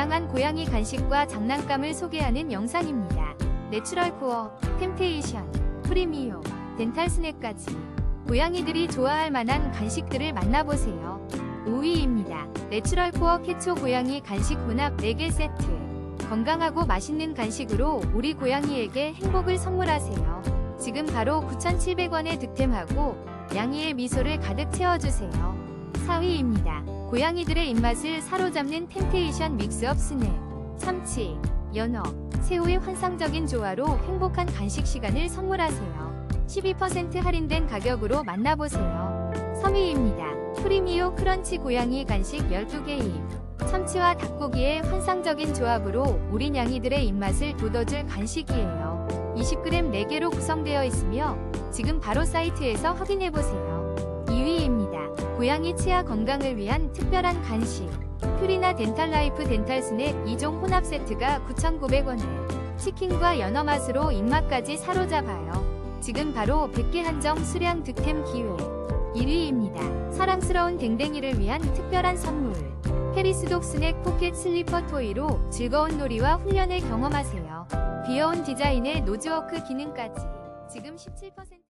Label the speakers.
Speaker 1: 다양한 고양이 간식과 장난감을 소개하는 영상입니다. 내추럴 코어, 템테이션, 프리미오, 덴탈 스낵까지 고양이들이 좋아할 만한 간식들을 만나보세요. 5위입니다. 내추럴 코어 캐초 고양이 간식 혼합 4개 세트. 건강하고 맛있는 간식으로 우리 고양이에게 행복을 선물하세요. 지금 바로 9,700원에 득템하고 양이의 미소를 가득 채워주세요. 4위입니다. 고양이들의 입맛을 사로잡는 템테이션 믹스업 스낵. 참치, 연어, 새우의 환상적인 조화로 행복한 간식 시간을 선물하세요. 12% 할인된 가격으로 만나보세요. 3위입니다. 프리미오 크런치 고양이 간식 12개입. 참치와 닭고기의 환상적인 조합으로 우리 냥이들의 입맛을 돋워줄 간식이에요. 20g 4개로 구성되어 있으며 지금 바로 사이트에서 확인해보세요. 2위입니다. 고양이 치아 건강을 위한 특별한 간식. 퓨리나 덴탈라이프 덴탈 스낵 2종 혼합 세트가 9,900원에 치킨과 연어 맛으로 입맛까지 사로잡아요. 지금 바로 100개 한정 수량 득템 기회. 1위입니다. 사랑스러운 댕댕이를 위한 특별한 선물. 페리스독 스낵 포켓 슬리퍼 토이로 즐거운 놀이와 훈련을 경험하세요. 귀여운 디자인의 노즈워크 기능까지. 지금 17%